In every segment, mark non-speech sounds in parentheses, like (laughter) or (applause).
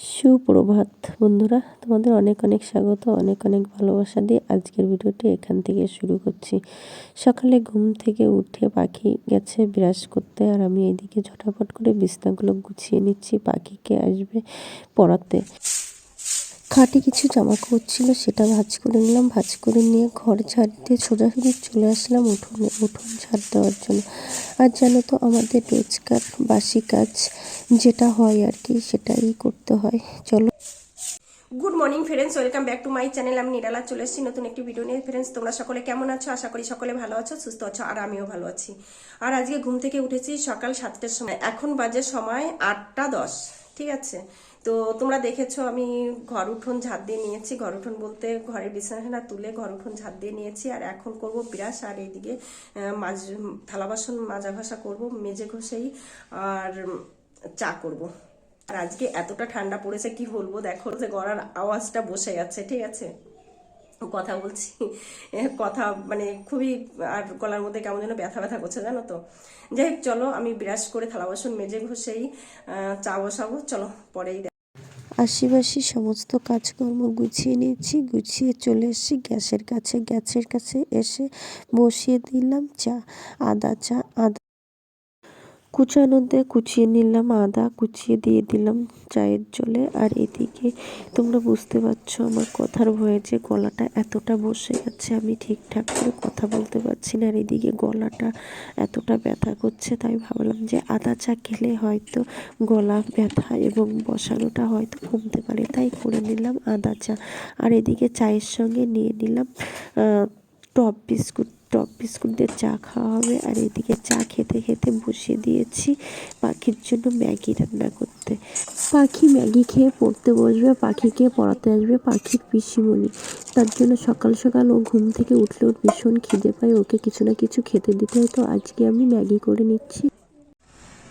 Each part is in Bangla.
সুপ্রভাত বন্ধুরা, তোমাদের অনেক অনেক স্বাগত, অনেক অনেক ভালোবাসা দিয়ে আজকের ভিডিওটি এখান থেকে শুরু করছি। সকালে ঘুম থেকে উঠে পাখি গেছে বিরাজ করতে আর আমি এইদিকে ঝটাফট করে বিছনাগুলো গুছিয়ে নিচ্ছি, পাখিকে আসবে পড়াতে। খাটে কিছু জামা কাপড় ছিল, সেটা ভাজ করে নিলাম। ভাজ করে নিয়ে ঘর ঝাড় দিয়ে সোজাসুজি চলে আসলাম উঠোনে, উঠোন ঝাড় দেওয়ার জন্য। আর জানো তো আমাদের রোজকার বাসি কাজ যেটা হয় আর কি, সেটাই করতে হয়। চলো। Good morning friends welcome back to my channel আমি নিরালা, চলে এসেছি নতুন একটি ভিডিও নিয়ে। ফ্রেন্ডস তোমরা সকলে কেমন আছো? আশা করি সকলে ভালো আছো, সুস্থ আছো, আর আমিও ভালো আছি। আর আজকে ঘুম থেকে উঠেছি সকাল সাতটার সময়। এখন বাজে সময় আটটা দশ, ঠিক আছে? তো তোমরা দেখেছ আমি ঘর উঠোন ঝাড় দিয়ে নিয়েছি। ঘর উঠোন বলতে ঘরের বিছানা তুলে ঘর উঠোন ঝাড় দিয়ে নিয়েছি। আর এখন করব বিরাস, আর এইদিকে মাজ থালা বাসন মাজা ঘষা করব, মেজে ঘষেই, আর চা করব। আর আজকে এতটা ঠান্ডা পড়েছে, কি বলব? দেখো যে গড়ার আওয়াজটা বসে যাচ্ছে ঠিক আছে? কথা বলছি, কথা মানে খুবই, আর গলার মধ্যে কেমন যেন ব্যথা ব্যথা করছে, জানো তো? যাই হোক, চলো, আমি ব্রাশ করে থালা বাসন মেজে ঘষেই চা বসাবো। চলো, পরেই আশিবাসী সমস্ত কাজকর্ম গুছিয়ে নিয়েছি, গুছিয়ে চলে এসেছি। গ্যাসের কাছে গ্যাসের কাছে এসে বসিয়ে দিলাম চা, আদা চা, আদা কুচানোতে কুচিয়ে নিলাম আদা, কুচিয়ে দিয়ে দিলাম চায়ের জলে। আর এদিকে তোমরা বুঝতে পারছ আমার কথার ভয়ে যে গলাটা এতটা বসে গেছে, আমি ঠিকঠাক করে কথা বলতে পারছি না। আর এদিকে গলাটা এতটা ব্যথা করছে, তাই ভাবলাম যে আদা চা খেলে হয়তো গলা ব্যথা এবং বসানোটা হয়তো কমতে পারে, তাই করে নিলাম আদা চা। আর এদিকে চায়ের সঙ্গে নিয়ে নিলাম টপ বিস্কুট টপ বিস্কুট দিয়ে চা খাওয়া হবে। আর এদিকে চা খেতে খেতে বসিয়ে দিয়েছি। পাখির জন্য ম্যাগি রান্না করতে। পাখি ম্যাগি খেয়ে পড়তে বসবে পাখিকে পড়াতে আসবে, পাখির পিসিমণি। তার জন্য সকাল সকাল ও ঘুম থেকে উঠলে ওর ভীষণ খিদে পায়। ওকে কিছু না কিছু খেতে দিতে হয়। তো আজকে আমি ম্যাগি করে নিচ্ছি।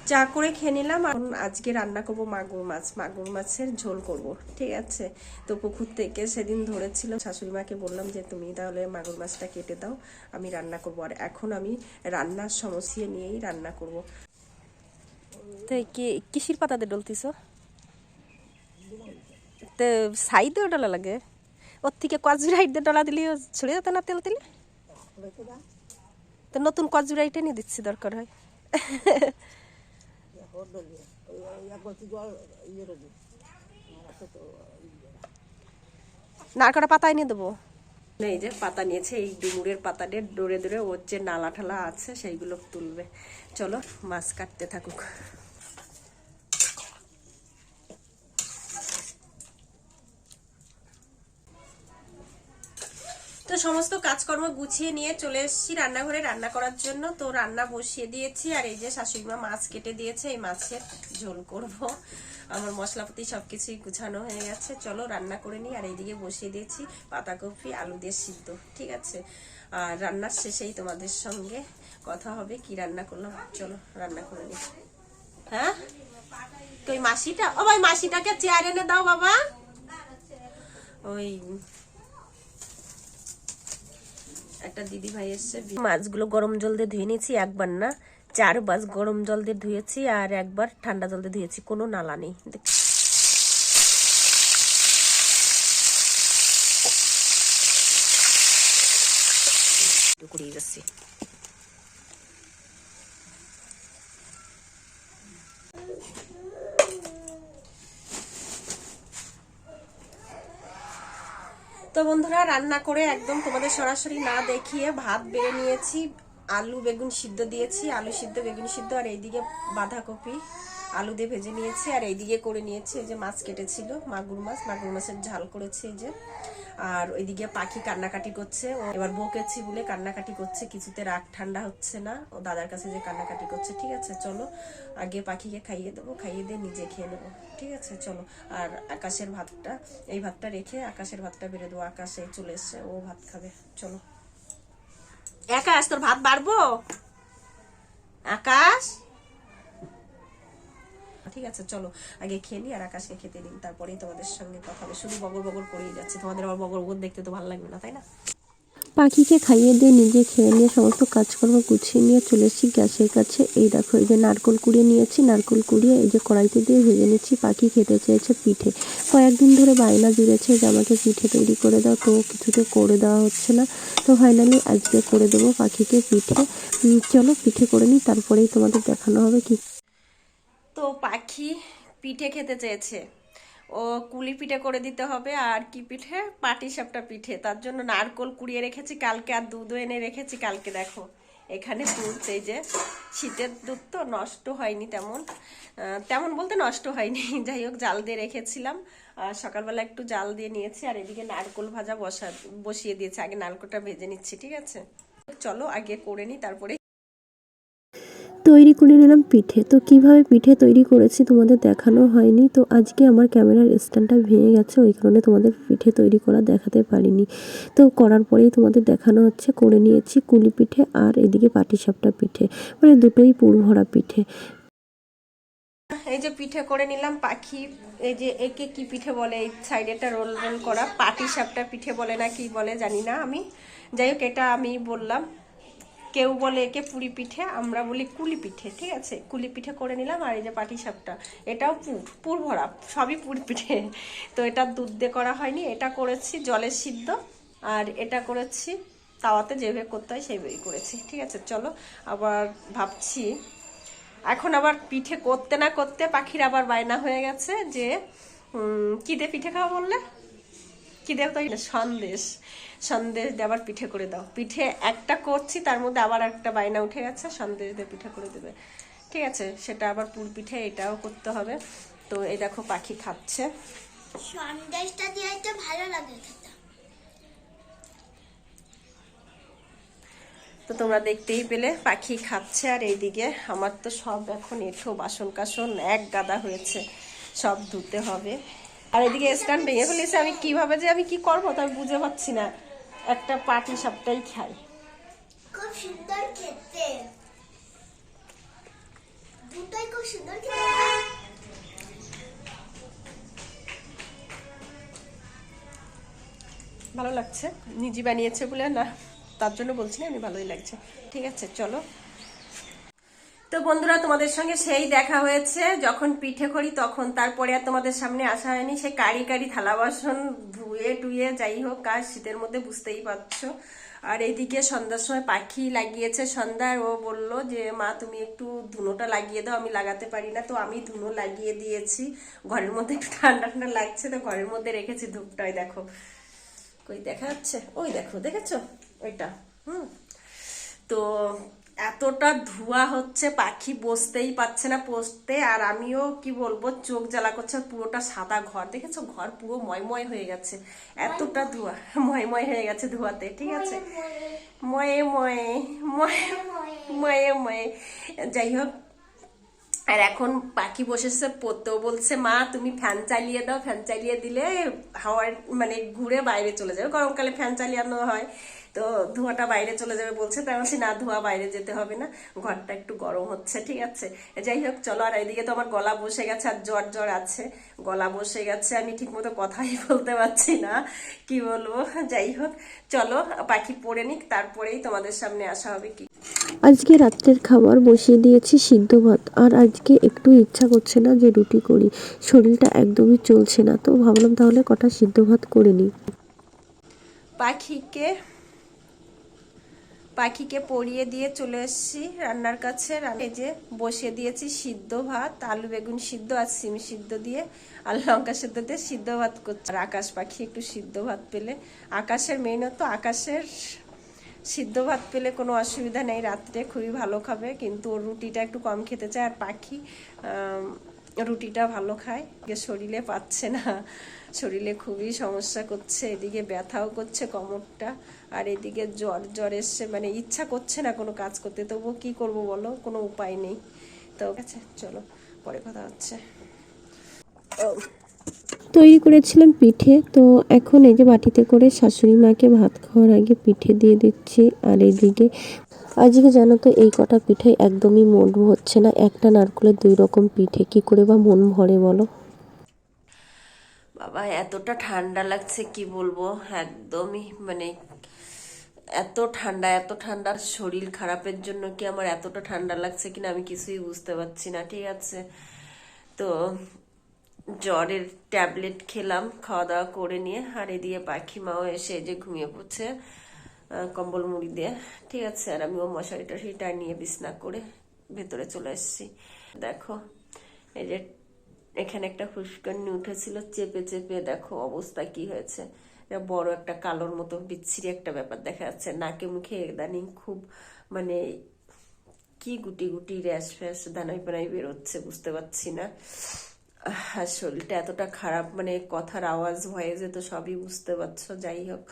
চা করে খেয়ে নিলাম আজকে রান্না করব মাগুর মাছ। মাগুর মাছের ঝোল করব, ঠিক আছে? তো পুকুর থেকে সেদিন ধরেছিল শাশুড়ি মাকে বললাম যে, তুমি তাহলে মাগুর মাছটা কেটে দাও, আমি রান্না করব। আর এখন আমি রান্নার সমস্যা নিয়েই রান্না করব। তো কি কিসির পাতাতে ডলতিস তো সাইডেও ডলা লাগে? ওর থেকে কজুরাইট দিয়ে ডলা দিলে ছড়ে যেত না তেল দিলে তো নতুন কজুরাইটে নিয়ে দিচ্ছি দরকার হয়। নারকটা পাতা এনে দেবো। এই যে পাতা নিয়েছে এই ডুমুরের পাতা দিয়ে ডোরে ডোরে ওর যে নালা ঠালা আছে সেইগুলো তুলবে। চলো মাছ কাটতে থাকুক। সমস্ত কাজকর্ম গুছিয়ে নিয়ে চলে এসেছি রান্নাঘরে রান্না করার জন্য। তো রান্না বসিয়ে দিয়েছি আর এই যে শাশুড়িমা মাছ কেটে দিয়েছে, এই মাছের ঝোল করব। আমার মশলাপাতি সব কিছুই গুছানো হয়ে গেছে। চলো রান্না করে নিই। আর এইদিকে বসিয়ে দিয়েছি পাতাকপি, আলু দিয়ে সিদ্ধ, ঠিক আছে? আর রান্নার শেষেই তোমাদের সঙ্গে কথা হবে, কি রান্না করলাম? চলো রান্না করে নিই। হ্যাঁ? তো ওই মাসিটা, ও ভাই মাসিটাকে চেয়ার এনে দাও বাবা। ওই একটা দিদি ভাই এসছে। মাছগুলো গরম জল দিয়ে ধুয়ে নিয়েছি, একবার না, চার বাস গরম জল দিয়ে ধুয়েছি আর একবার ঠান্ডা জল দিয়ে ধুয়েছি, কোনো নালা নেই। যাচ্ছি। তো বন্ধুরা রান্না করে একদম তোমাদের সরাসরি না দেখিয়ে ভাত বেড়ে নিয়েছি, আলু বেগুন সিদ্ধ দিয়েছি, আলু সিদ্ধ, বেগুন সিদ্ধ, আর এইদিকে বাঁধাকপি আলু দিয়ে ভেজে নিয়েছি, আর এইদিকে করে নিয়েছি এই যে মাছ কেটেছিল, মাগুর মাছ, মাগুর মাছের ঝাল করেছি এই যে। আর ওইদিকে পাখি কান্নাকাটি করছে। ও এবার বকেছি বলে কান্নাকাটি করছে, কিছুতে রাগ ঠান্ডা হচ্ছে না। ও দাদার কাছে যে কান্নাকাটি করছে, ঠিক আছে, চলো, আগে পাখিকে খাইয়ে দেবো, খাইয়ে দিয়ে নিজে খেয়ে নেব, ঠিক আছে, চলো। আর আকাশের ভাতটা, এই ভাতটা রেখে আকাশের ভাতটা বেড়ে দেবো, আকাশে চলে এসছে, ও ভাত খাবে, চলো। আকাশ তোর ভাত বাড়বো? আকাশ? আছে, চলো আগে খেয়ে নি আর আকাশকে খেতে দিন তারপরেই তোমাদের সঙ্গে কথা হবে। শুধু বগর বগর করেই যাচ্ছে, তোমাদের আবার বগর বগর দেখতে তো ভালো লাগবে না, তাই না? পাখিকে খাইয়ে দিয়ে নিজে খেয়ে নিয়ে সমস্ত কাজকর্ম গুছিয়ে নিয়ে চলে এসেছি গ্যাসের কাছে। এই দেখো, এই যে নারকোল কুড়িয়ে নিয়েছি, নারকোল কুড়িয়ে এই যে কড়াইতে দিয়ে ভেজে নিচ্ছি। পাখি খেতে চেয়েছে পিঠে। কয়েকদিন ধরে বায়না জুড়েছে যে আমাকে পিঠে তৈরি করে দাও, তো কিছুতে করে দেওয়া হচ্ছে না। তো ফাইনালি আজকে করে দেবো পাখিকে পিঠে। চলো পিঠে করে নিই, তারপরেই তোমাদের দেখানো হবে কি তো পাখি পিঠে খেতে চেয়েছে। ও কুলি পিঠে করে দিতে হবে আর কি পিঠে? পাটি সাপটা পিঠে। তার জন্য নারকোল কুড়িয়ে রেখেছি, কালকে আর দুধও এনে রেখেছি, কালকে দেখো। এখানে দুধ এই যে, শীতের দুধ তো নষ্ট হয়নি তেমন। তেমন বলতে নষ্ট হয়নি। (laughs) যাই হোক, জাল দিয়ে রেখেছিলাম। আর সকালবেলা একটু জাল দিয়ে নিয়েছি আর এদিকে নারকোল ভাজা বসা, বসিয়ে দিয়েছি। আগে নারকোলটা ভেজে নিচ্ছি, ঠিক আছে? চলো আগে করে নিই, তারপরে তৈরি করে নিলাম পিঠে। তো কীভাবে পিঠে তৈরি করেছি তোমাদের দেখানো হয়নি। তো আজকে আমার ক্যামেরার স্ট্যান্ডটা ভেঙে গেছে, ওই কারণে তোমাদের পিঠে তৈরি করা দেখাতে পারিনি। তো করার পরেই তোমাদের দেখানো হচ্ছে, করে নিয়েছি কুলি পিঠে আর এদিকে পাটিসাপটা পিঠে মানে দুটোই পুর ভরা পিঠে। এই যে পিঠে করে নিলাম পাখি, এই যে একে কি পিঠে বলে, এই সাইডেটা রোল রোল করা পাটি সাপটা পিঠে বলে না কি বলে জানি না আমি। যাই হোক, এটা আমি বললাম। কেউ বলে একে পুরি পিঠে, আমরা বলি কুলি পিঠে, ঠিক আছে? কুলি পিঠে করে নিলাম আর এই যে পাটি সাপটা এটাও পুর পুর ভরা, সবই পুরি পিঠে। তো এটা দুধ দিয়ে করা হয়নি, এটা করেছি জলের সিদ্ধ, আর এটা করেছি তাওয়াতে যেভাবে করতে হয় সেইভাবেই করেছি, ঠিক আছে? চলো, আবার ভাবছি। এখন আবার পিঠে করতে না করতে পাখির আবার বায়না হয়ে গেছে যে কি পিঠে খাওয়া বললে? কি দেব তো সন্দেশ। সন্দেশ দিয়ে আবার পিঠে করে দাও। পিঠে একটা করছি তার মধ্যে আবার একটা বায়না উঠে গেছে সন্দেশ দিয়ে পিঠে করে দেবে। ঠিক আছে? সেটা আবার পুর পিঠে এটাও করতে হবে। তো এই দেখো পাখি খাচ্ছে। সন্দেশটা দিয়ে ভালো লাগে তো তোমরা দেখতেই পেলে পাখি খাচ্ছে আর এইদিকে আমার তো সব এখন এঠো বাসন কাসন এক গাদা হয়েছে। সব ধুতে হবে। আর এদিকে স্ট্যান্ড ভেঙে ফেলেছে আমি কীভাবে যে আমি কি করব তা আমি বুঝে পাচ্ছি না। একটা পাটি সবটাই খাই খুব সুন্দর খেতে। দুটোই খুব সুন্দর খেতে। ভালো লাগছে নিজে বানিয়েছে বলে না তার জন্য বলছি না আমি ভালোই লাগছে। ঠিক আছে চলো। তো বন্ধুরা, তোমাদের সঙ্গে সেই দেখা হয়েছে। যখন পিঠে করি, তখন তারপরে আর তোমাদের সামনে আসা হয়নি। সে কারি কারি থালা বাসন ধুয়ে টুয়ে, যাই হোক কাজ শীতের মধ্যে বুঝতেই পারছ। আর এইদিকে সন্ধ্যার সময় পাখি লাগিয়েছে সন্ধ্যায় ও বলল যে, মা, তুমি একটু ধুনোটা লাগিয়ে দাও, আমি লাগাতে পারি না। তো আমি ধুনো লাগিয়ে দিয়েছি। ঘরের মধ্যে একটু ঠান্ডা ঠান্ডা লাগছে, তো ঘরের মধ্যে রেখেছি ধূপটাই, দেখো। কই, দেখা যাচ্ছে? ওই দেখো, দেখেছ? ওইটা, হুম। তো এতটা ধোঁয়া হচ্ছে পাখি বসতেই পাচ্ছে না পোষতে আর আমিও কি বলব চোখ জ্বালা করছে পুরোটা সাদা ঘর। দেখেছ? ঘর পুরো ময়ময় হয়ে গেছে। এতটা ধোঁয়া ময়ময় হয়ে গেছে ধোঁয়াতে ঠিক আছে? ময়ে ময়ে ময়ে ময়ে। ময়ে। যাই হোক আর এখন পাখি বসেছে পড়তেও বলছে মা তুমি ফ্যান চালিয়ে দাও ফ্যান চালিয়ে দিলে হাওয়ার মানে ঘুরে বাইরে চলে যাবে। গরমকালে ফ্যান চালিয়ে চালিয়ানো হয়। তো ধোঁয়াটা বাইরে চলে যাবে বলছে তাই বলছি না ধোঁয়া বাইরে যেতে হবে না ঘরটা একটু গরম হচ্ছে ঠিক আছে? যাই হোক চলো আর এদিকে তো আমার গলা বসে গেছে আর জ্বর জ্বর আছে গলা বসে গেছে আমি ঠিকমতো কথাই (laughs) বলতে পারছি না কি বলব? যাই হোক চলো পাখি পড়ে নিক তারপরেই তোমাদের সামনে আসা হবে কি। আজকে রাত্রের খাবার বসিয়ে দিয়েছি সিদ্ধ ভাত আর আজকে একটু ইচ্ছা করছে না যে রুটি করি শরীরটা একদমই চলছে না তো ভাবলাম তাহলে কটা সিদ্ধ ভাত করে নিই। পাখিকে পাখিকে পরিয়ে দিয়ে চলে এসেছি রান্নার কাছে। রান্না- যে বসিয়ে দিয়েছি সিদ্ধ ভাত, আলু বেগুন সিদ্ধ আর সিম সিদ্ধ দিয়ে আর লঙ্কা সিদ্ধ দিয়ে সিদ্ধ ভাত করছে। আর আকাশ পাখি একটু সিদ্ধ ভাত পেলে। আকাশের মেইনত আকাশের সিদ্ধ ভাত পেলে কোনো অসুবিধা নেই, রাত্রে খুবই ভালো খাবে। কিন্তু ওর রুটিটা একটু কম খেতে চায়। আর পাখি রুটিটা ভালো খায়। শরীরে পাচ্ছে না। শরীরে খুবই সমস্যা করছে, এদিকে ব্যথাও করছে কোমরটা, আর এদিকে জ্বর জ্বর এসছে। মানে ইচ্ছা করছে না কোনো কাজ করতে, তবুও কি করব বলো? কোনো উপায় নেই। তো আচ্ছা চলো, পরে কথা হচ্ছে। তৈরি করেছিলাম পিঠে, তো এখন এই যে বাটিতে করে শাশুড়ি মাকে ভাত খাওয়ার আগে পিঠে দিয়ে দিচ্ছি। আর এইদিকে আজকে জানো তো, এই কটা পিঠে একদমই মন হচ্ছে না। একটা নারকলের দুই রকম পিঠে, কি করে বা মন ভরে বলো? বাবা, এতটা ঠান্ডা লাগছে, কি বলব? একদমই মানে এত ঠান্ডা, এত ঠান্ডার শরীর খারাপের জন্য কি আমার এতটা ঠান্ডা লাগছে কিনা আমি কিছুই বুঝতে পারছি না, ঠিক আছে? তো জ্বরের ট্যাবলেট খেলাম খাওয়া দাওয়া করে নিয়ে আর দিয়ে পাখি মাও এসে যে ঘুমিয়ে পড়ছে। কম্বল মুড়ি দিয়ে। ঠিক আছে, আর আমিও মশারি টশারি টানিয়ে বিছনা করে ভেতরে চলে এসেছি দেখো, এই যে এখানে একটা ফুসকানি উঠেছিল, চেপে চেপে। দেখো অবস্থা কি হয়েছে। বড় একটা কালোর মতো, বিচ্ছিরি একটা ব্যাপার দেখা যাচ্ছে। নাকে মুখে ইদানিং খুব মানে কি গুটি গুটি র্যাশ ফ্যাশ, দানাই পানাই বেরোচ্ছে, বুঝতে পারছি না। শরীরটা এতটা খারাপ মানে কথার আওয়াজ ভয়েসে তো সবই বুঝতে পারছ। যাই হোক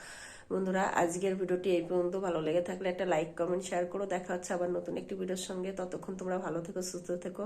বন্ধুরা, আজকের ভিডিওটি এই পর্যন্ত। ভালো লেগে থাকলে একটা লাইক কমেন্ট শেয়ার করো। দেখা হচ্ছে আবার নতুন একটি ভিডিওর সঙ্গে। ততক্ষণ তোমরা ভালো থেকো, সুস্থ থেকো।